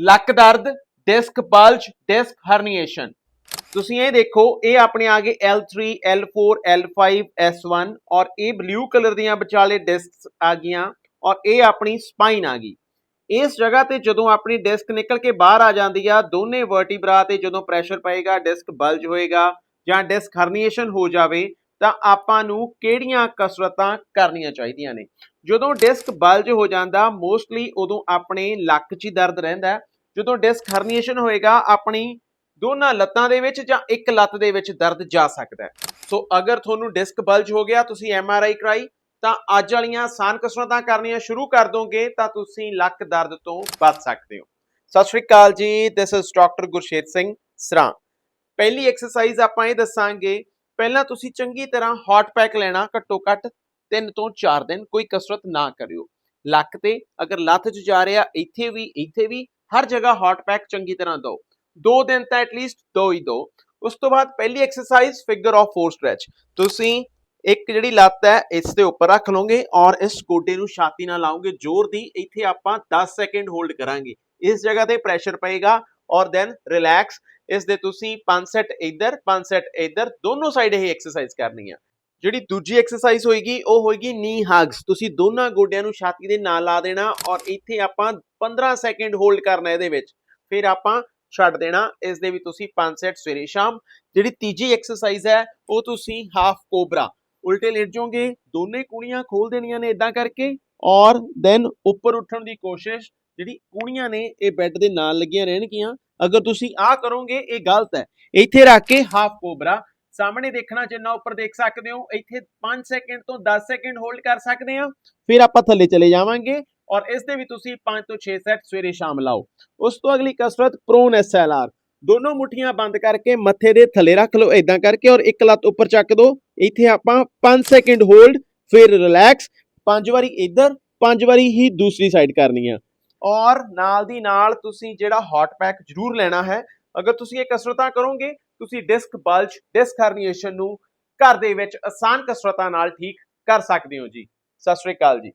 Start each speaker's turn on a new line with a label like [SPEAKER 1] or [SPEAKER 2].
[SPEAKER 1] ਲੱਕ ਦਰਦ, disc bulge, disc ਹਰਨੀਏਸ਼ਨ। ਤੁਸੀਂ ਇਹ ਦੇਖੋ, ਇਹ ਆਪਣੇ ਆ ਗਏ L3 L4 L5 S1 ਔਰ ਇਹ ਬਲੂ ਕਲਰ ਦੀਆਂ ਵਿਚਾਲੇ ਡਿਸਕਸ ਆ ਗਈਆਂ ਔਰ ਇਹ ਆਪਣੀ ਸਪਾਈਨ ਆ ਗਈ। ਇਸ ਜਗ੍ਹਾ ਤੇ ਜਦੋਂ ਆਪਣੀ ਡਿਸਕ ਨਿਕਲ ਕੇ ਬਾਹਰ ਆ ਜਾਂਦੀ ਆ, ਦੋਨੇ ਵਰਟੀਬਰਾ ਤੇ ਜਦੋਂ ਪ੍ਰੈਸ਼ਰ ਪਏਗਾ ਡਿਸਕ ਬਲਜ ਹੋਏਗਾ ਜਾਂ ਡਿਸਕ ਹਰਨੀਏਸ਼ਨ ਹੋ ਜਾਵੇ, ਤਾਂ ਆਪਾਂ ਨੂੰ ਕਿਹੜੀਆਂ ਕਸਰਤਾਂ ਕਰਨੀਆਂ ਚਾਹੀਦੀਆਂ ਨੇ? ਜਦੋਂ ਡਿਸਕ ਬਲਜ ਹੋ ਜਾਂਦਾ ਮੋਸਟਲੀ ਉਦੋਂ ਆਪਣੇ ਲੱਕ 'ਚ ਹੀ ਦਰਦ ਰਹਿੰਦਾ ਜਦੋਂ ਡਿਸਕ ਹਰਨੀਏਸ਼ਨ ਹੋਏਗਾ, ਆਪਣੀ ਦੋਨਾਂ ਲੱਤਾਂ ਦੇ ਵਿੱਚ ਜਾਂ ਇੱਕ ਲੱਤ ਦੇ ਵਿੱਚ ਦਰਦ ਜਾ ਸਕਦਾ ਹੈ। ਸੋ ਅਗਰ ਤੁਹਾਨੂੰ ਡਿਸਕ ਬਲਜ ਹੋ ਗਿਆ, ਤੁਸੀਂ ਐਮ ਆਰ ਆਈ ਕਰਾਈ, ਤਾਂ ਅੱਜ ਵਾਲੀਆਂ ਆਸਾਨ ਕਸਰਤਾਂ ਕਰਨੀਆਂ ਸ਼ੁਰੂ ਕਰ ਦੋਗੇ, ਤਾਂ ਤੁਸੀਂ ਲੱਕ ਦਰਦ ਤੋਂ ਬਚ ਸਕਦੇ ਹੋ। Sat Sri Akal ji this is doctor Gurshet Singh Sran. ਪਹਿਲੀ ਐਕਸਰਸਾਈਜ਼ ਆਪਾਂ ਇਹ ਦੱਸਾਂਗੇ, ਪਹਿਲਾਂ ਤੁਸੀਂ ਚੰਗੀ ਤਰ੍ਹਾਂ ਹੌਟ ਪੈਕ ਲੈਣਾ ਘੱਟੋ ਘੱਟ 3 ਤੋਂ 4 ਦਿਨ ਕੋਈ ਕਸਰਤ ਨਾ ਕਰਿਓ। ਲੱਕ ਤੇ ਅਗਰ ਲੱਤ 'ਚ ਜਾ ਰਿਹਾ, ਇੱਥੇ ਵੀ ਇੱਥੇ ਵੀ ਹਰ ਜਗ੍ਹਾ ਹੌਟ ਪੈਕ ਚੰਗੀ ਤਰ੍ਹਾਂ ਦਿਓ ਦੋ ਦਿਨ ਤਾਂ ਐਟਲੀਸਟ ਦੋ ਹੀ ਦਿਓ ਉਸ ਤੋਂ ਬਾਅਦ ਪਹਿਲੀ ਐਕਸਰਸਾਈਜ਼ ਫਿਗਰ ਆਫ 4 ਸਟ੍ਰੈਚ ਤੁਸੀਂ ਇੱਕ ਜਿਹੜੀ ਲੱਤ ਹੈ ਇਸ ਦੇ ਉੱਪਰ ਰੱਖ ਲਓਗੇ ਔਰ ਇਸ ਗੋਡੇ ਨੂੰ ਛਾਤੀ ਨਾਲ ਲਾਓਗੇ ਜ਼ੋਰ ਦੀ ਇੱਥੇ ਆਪਾਂ 10 ਸੈਕਿੰਡ ਹੋਲਡ ਕਰਾਂਗੇ ਇਸ ਜਗ੍ਹਾ ਤੇ ਪ੍ਰੈਸ਼ਰ ਪਏਗਾ ਔਰ ਦੈਨ ਰਿਲੈਕਸ ਇਸ ਦੇ ਤੁਸੀਂ 5 ਸੈਟ ਇੱਧਰ 5 ਸੈਟ ਇੱਧਰ ਦੋਨੋਂ ਸਾਈਡ ਇਹ ਐਕਸਰਸਾਈਜ਼ ਕਰਨੀ ਆ ਜਿਹੜੀ ਦੂਜੀ ਐਕਸਰਸਾਈਜ਼ ਹੋਏਗੀ, ਉਹ ਹੋਏਗੀ ਨੀ ਹਗਸ ਤੁਸੀਂ ਦੋਨਾਂ ਗੋਡਿਆਂ ਨੂੰ ਛਾਤੀ ਦੇ ਨਾਲ ਲਾ ਦੇਣਾ ਔਰ ਇੱਥੇ ਆਪਾਂ 15 ਸੈਕਿੰਡ ਹੋਲਡ ਕਰਨਾ ਇਹਦੇ ਵਿੱਚ। ਫਿਰ ਆਪਾਂ ਛੱਡ ਦੇਣਾ, ਇਸ ਦੇ ਵੀ ਤੁਸੀਂ 5 ਸੈਟ ਸਵੇਰੇ ਸ਼ਾਮ। ਜਿਹੜੀ ਤੀਜੀ ਐਕਸਰਸਾਈਜ਼ ਹੈ, ਉਹ ਤੁਸੀਂ ਹਾਫ ਕੋਬਰਾ ਉਲਟੇ ਲੇਟ ਜਾਓਗੇ, ਦੋਨੇ ਕੂਣੀਆਂ ਖੋਲ ਦੇਣੀਆਂ ਨੇ ਇਦਾਂ ਕਰਕੇ ਔਰ ਦੈਨ ਉੱਪਰ ਉੱਠਣ ਦੀ ਕੋਸ਼ਿਸ਼, ਜਿਹੜੀ ਕੂਣੀਆਂ ਨੇ, ਇਹ ਬੈੱਡ ਦੇ ਨਾਲ ਲੱਗੀਆਂ ਰਹਿਣਗੀਆਂ। ਅਗਰ ਤੁਸੀਂ ਆਹ ਕਰੋਗੇ, ਇਹ ਗਲਤ ਹੈ। ਇੱਥੇ ਰੱਖ ਕੇ ਹਾਫ ਕੋਬਰਾ ਸਾਹਮਣੇ ਦੇਖਣਾ, ਜਿੰਨਾ ਉੱਪਰ ਦੇਖ ਸਕਦੇ ਹੋ, ਇੱਥੇ 5 ਸੈਕਿੰਡ ਤੋਂ 10 ਸੈਕਿੰਡ ਹੋਲਡ ਕਰ ਸਕਦੇ ਆ ਫਿਰ ਆਪਾਂ ਥੱਲੇ ਚਲੇ ਜਾਵਾਂਗੇ ਔਰ ਇਸ ਦੇ ਵੀ ਤੁਸੀਂ 5 ਤੋਂ 6 ਸੈਟ ਸਵੇਰੇ ਸ਼ਾਮ ਲਾਓ। ਉਸ ਤੋਂ ਅਗਲੀ ਕਸਰਤ ਪ੍ਰੋਨ ਐਸਐਲਆਰ ਦੋਨੋਂ ਮੁੱਠੀਆਂ ਬੰਦ ਕਰਕੇ ਮੱਥੇ ਦੇ ਥੱਲੇ ਰੱਖ ਲਓ ਇਦਾਂ ਕਰਕੇ ਔਰ ਇੱਕ ਲੱਤ ਉੱਪਰ ਚੱਕ ਦਿਓ ਇੱਥੇ ਆਪਾਂ 5 ਸੈਕਿੰਡ ਹੋਲਡ ਫਿਰ ਰਿਲੈਕਸ ਪੰਜ ਵਾਰੀ ਇੱਧਰ, ਪੰਜ ਵਾਰੀ ਹੀ ਦੂਸਰੀ ਸਾਈਡ ਕਰਨੀ ਆ। ਔਰ ਨਾਲ ਦੀ ਨਾਲ ਤੁਸੀਂ ਜਿਹੜਾ ਹੌਟ ਪੈਕ ਜ਼ਰੂਰ ਲੈਣਾ ਹੈ। ਅਗਰ ਤੁਸੀਂ ਇਹ ਕਸਰਤਾਂ ਕਰੋਗੇ ਤੁਸੀਂ ਡਿਸਕ ਬਲਜ, ਡਿਸਕ ਹਰਨੀਏਸ਼ਨ ਨੂੰ ਘਰ ਦੇ ਵਿੱਚ ਆਸਾਨ ਕਸਰਤਾਂ ਨਾਲ ਠੀਕ ਕਰ ਸਕਦੇ ਹੋ ਜੀ। ਸਤਿ ਸ਼੍ਰੀ ਅਕਾਲ ਜੀ।